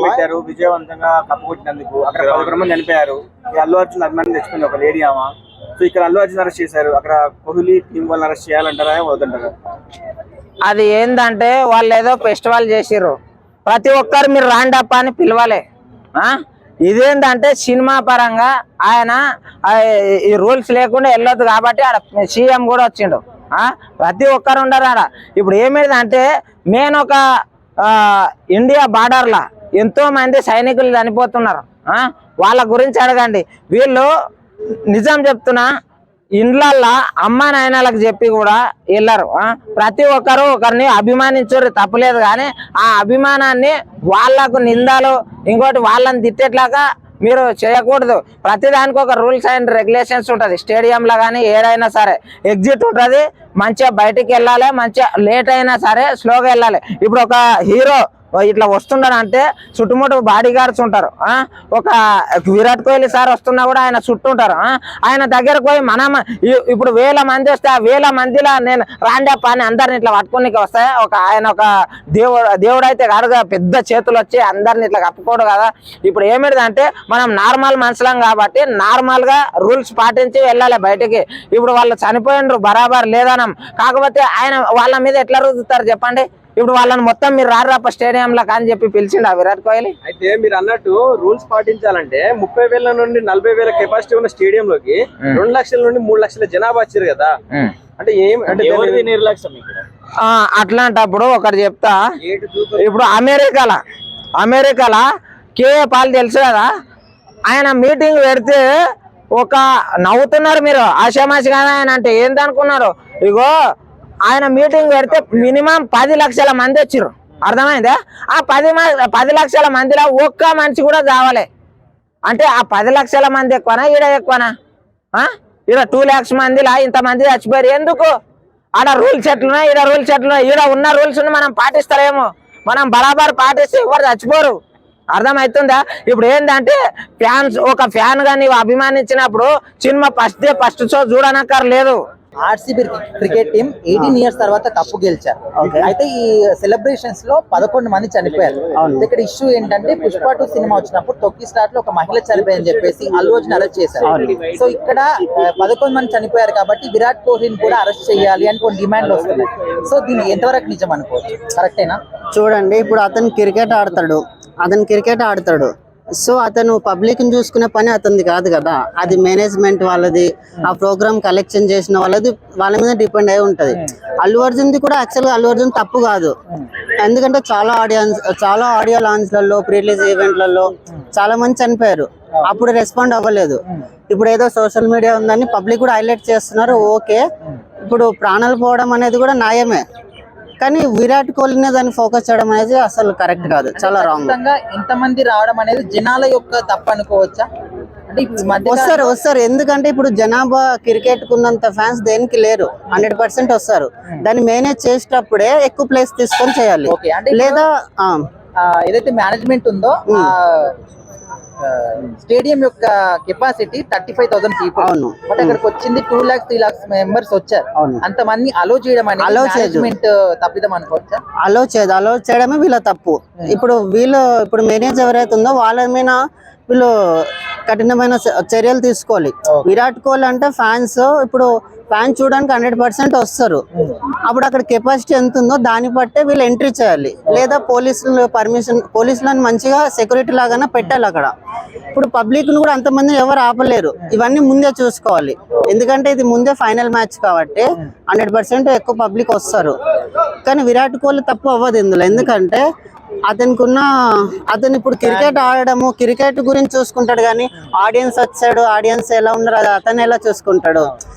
పెట్టారు విజయవంతంగా కప్పు కొట్టినందుకు అక్కడ పదకొండు మంది చనిపోయారు. ఈ అల్లు అర్జున్ అభిమానం తెచ్చుకుంది ఒక లేడీ ఆమె. సో ఇక్కడ అల్లు అర్జున్ అరెస్ట్ చేశారు. అక్కడ కోహ్లీ టీం వాళ్ళని అరెస్ట్ చేయాలంటారా వద్దంటారా? అది ఏందంటే వాళ్ళు ఏదో ఫెస్టివల్ చేసిర్రు. ప్రతి ఒక్కరు మీరు రాండప్ప అని పిలవాలి. ఆ? ఇదేంటంటే సినిమా పరంగా ఆయన ఈ రూల్స్ లేకుండా వెళ్ళొద్దు కాబట్టి ఆడ సీఎం కూడా వచ్చిండు. ఆ? ప్రతి ఒక్కరు ఉండరు ఆడ. ఇప్పుడు ఏమైందంటే మెయిన్ ఒక ఇండియా బార్డర్లో ఎంతో మంది సైనికులు చనిపోతున్నారు. వాళ్ళ గురించి అడగండి. వీళ్ళు నిజం చెప్తున్నా ఇండ్లల్లో అమ్మ నాయనలకు చెప్పి కూడా వెళ్ళరు. ప్రతి ఒక్కరు ఒకరిని అభిమానించరు తప్పలేదు. కానీ ఆ అభిమానాన్ని వాళ్ళకు నిందాలు ఇంకోటి వాళ్ళని తిట్టేట్లాగా మీరు చేయకూడదు. ప్రతిదానికి ఒక రూల్స్ అండ్ రెగ్యులేషన్స్ ఉంటుంది. స్టేడియంలో కానీ ఏదైనా సరే ఎగ్జిట్ ఉంటుంది. మంచిగా బయటికి వెళ్ళాలి. మంచిగా లేట్ అయినా సరే స్లోగా వెళ్ళాలి. ఇప్పుడు ఒక హీరో ఇట్లా వస్తున్నాడు అంటే చుట్టుముట్టు బాడీ గార్డ్స్ ఉంటారు ఒక విరాట్ కోహ్లీ సార్ వస్తున్నా కూడా ఆయన చుట్టూ ఉంటారు ఆయన దగ్గరకు పోయి మన ఇప్పుడు వేల మంది వస్తే ఆ వేల మందిలో నేను రాండే పని అందరిని ఇట్లా పట్టుకుని వస్తాయి ఒక ఆయన ఒక దేవుడు దేవుడు అయితే కాదు పెద్ద చేతులు వచ్చి అందరిని ఇట్లా కప్పుకోడు కదా. ఇప్పుడు ఏమిటిదంటే మనం నార్మల్ మనుషులం కాబట్టి నార్మల్గా రూల్స్ పాటించి వెళ్ళాలి బయటికి. ఇప్పుడు వాళ్ళు చనిపోయినరు బరాబర్ లేదనం. కాకపోతే ఆయన వాళ్ళ మీద ఎట్లా రుద్దుతారు చెప్పండి? ఇప్పుడు వాళ్ళని మొత్తం మీరు రారప్ప స్టేడియంలో కానీ చెప్పి పిలిచిండు విరాట్ కోహ్లీ? అయితే మీరు అన్నట్టు రూల్స్ పాటించాలంటే ముప్పై వేల నుండి నలభై వేల కెపాసిటీ ఉన్న స్టేడియం లోకి రెండు లక్షల నుండి మూడు లక్షల జనాభా వచ్చారు కదా. అంటే ఏం అంటే నిర్లక్ష్యం అట్లాంటప్పుడు ఒకటి చెప్తా. ఇప్పుడు అమెరికాల అమెరికాల కేఏ పాల్ తెలుసు కదా? ఆయన మీటింగ్ పెడితే ఒక నవ్వుతున్నారు మీరు. ఆశామాషి కదా ఆయన అంటే ఏందనుకున్నారు? ఇగో ఆయన మీటింగ్ పెడితే మినిమం పది లక్షల మంది వచ్చారు అర్థమైందా? ఆ పది పది లక్షల మందిలో ఒక్క మనిషి కూడా కావాలి అంటే ఆ పది లక్షల మంది ఎక్కువనా ఈడ ఎక్కువనా? ఈడ టూ ల్యాక్స్ మందిలా ఇంత మంది చచ్చిపోయారు. ఎందుకు? ఆడ రూల్స్ ఎట్లున్నాయి ఈడ రూల్స్ ఎట్లున్నాయి? ఈడ ఉన్న రూల్స్ మనం పాటిస్తారేమో మనం బరాబర్ పాటిస్తే ఎవరు చచ్చిపోరు. అర్థమవుతుందా ఇప్పుడు ఏంటంటే ఫ్యాన్స్ ఒక ఫ్యాన్గా నీవు అభిమానించినప్పుడు cinema first day first show చూడనక్కర్లేదు. RCB cricket team eighteen years తర్వాత కప్పు గెలిచారు. అయితే ఈ సెలబ్రేషన్స్లో పదకొండు మంది చనిపోయారు. ఇక్కడ ఇష్యూ ఏంటంటే పుష్ప టూ సినిమా వచ్చినప్పుడు తొక్కి స్టార్ట్లో ఒక మహిళ చనిపోయిందని చెప్పేసి అల్లు అర్జున్ అరెస్ట్ చేశారు. సో ఇక్కడ పదకొండు మంది చనిపోయారు కాబట్టి విరాట్ కోహ్లీని కూడా అరెస్ట్ చేయాలి అని కొన్ని డిమాండ్లు వస్తున్నాయి సో దీన్ని ఎంతవరకు నిజం అనుకోవచ్చు? కరెక్టేనా చూడండి ఇప్పుడు అతను క్రికెట్ ఆడతాడు. అతను క్రికెట్ ఆడతాడు. సో అతను పబ్లిక్ని చూసుకునే పని అతనిది కాదు కదా. అది మేనేజ్మెంట్ వాళ్ళది ఆ ప్రోగ్రామ్ కలెక్షన్ చేసిన వాళ్ళది వాళ్ళ మీద డిపెండ్ అయి ఉంటది. అల్లు అర్జున్ది కూడా యాక్చువల్గా అల్లు అర్జున్ తప్పు కాదు. ఎందుకంటే చాలా ఆడియన్స్ చాలా ఆడియో లాంచ్లలో ప్రీ రిలీజ్ ఈవెంట్లలో చాలా మంది చనిపోయారు. అప్పుడు రెస్పాండ్ అవ్వలేదు. ఇప్పుడు ఏదో సోషల్ మీడియా ఉందని పబ్లిక్ కూడా హైలైట్ చేస్తున్నారు ఓకే. ఇప్పుడు ప్రాణాలు పోవడం అనేది కూడా న్యాయమే. కానీ విరాట్ కోహ్లీనే దాన్ని ఫోకస్ చేయడం అనేది అసలు కరెక్ట్ కాదు. చాలా రాంగ్ ఇంతమంది రావడం అనేది జనాల యొక్క తప్పు అనుకోవచ్చా? వస్తారు వస్తారు. ఎందుకంటే ఇప్పుడు జనాభా క్రికెట్ కున్నంత ఫ్యాన్స్ దేనికి లేరు. హండ్రెడ్ పర్సెంట్ వస్తారు. దాన్ని మేనేజ్ చేసేటప్పుడే ఎక్కువ ప్లేస్ తీసుకొని చేయాలి. లేదా ఏదైతే మేనేజ్మెంట్ ఉందో ఆ స్టేడియం యొక్క capacity thirty five thousand people అవును. బట్ అక్కడికి వచ్చింది two lakhs three lakhs members వచ్చారు. అవును. అంతమంది అలో చేయడం అనేది చేయదు. మేనేజ్మెంట్ తప్పిదం అనుకోవచ్చా? అలో చేయదు. అలో చేయడమే వీళ్ళ తప్పు. ఇప్పుడు వీళ్ళు ఇప్పుడు మేనేజ్ ఎవరైతే ఉందో వాళ్ళ మీద వీళ్ళు కఠినమైన చర్యలు తీసుకోవాలి. విరాట్ కోహ్లీ అంటే ఫ్యాన్స్ ఇప్పుడు ఫ్యాన్ చూడడానికి హండ్రెడ్ పర్సెంట్ వస్తారు. అప్పుడు అక్కడ కెపాసిటీ ఎంత ఉందో దాన్ని బట్టే వీళ్ళు ఎంట్రీ చేయాలి. లేదా పోలీసులు పర్మిషన్ పోలీసులను మంచిగా సెక్యూరిటీ లాగానే పెట్టాలి అక్కడ. ఇప్పుడు పబ్లిక్ను కూడా అంతమంది ఎవరు ఆపలేరు. ఇవన్నీ ముందే చూసుకోవాలి. ఎందుకంటే ఇది ముందే ఫైనల్ మ్యాచ్ కాబట్టి హండ్రెడ్ పర్సెంట్ ఎక్కువ పబ్లిక్ వస్తారు. కానీ విరాట్ కోహ్లీ తప్పు అవ్వదు ఇందులో. ఎందుకంటే అతనికి ఉన్న అతను ఇప్పుడు క్రికెట్ ఆడడము క్రికెట్ గురించి చూసుకుంటాడు కానీ ఆడియన్స్ వచ్చాడు ఆడియన్స్ ఎలా ఉన్నారు అది అతను ఎలా చూసుకుంటాడు?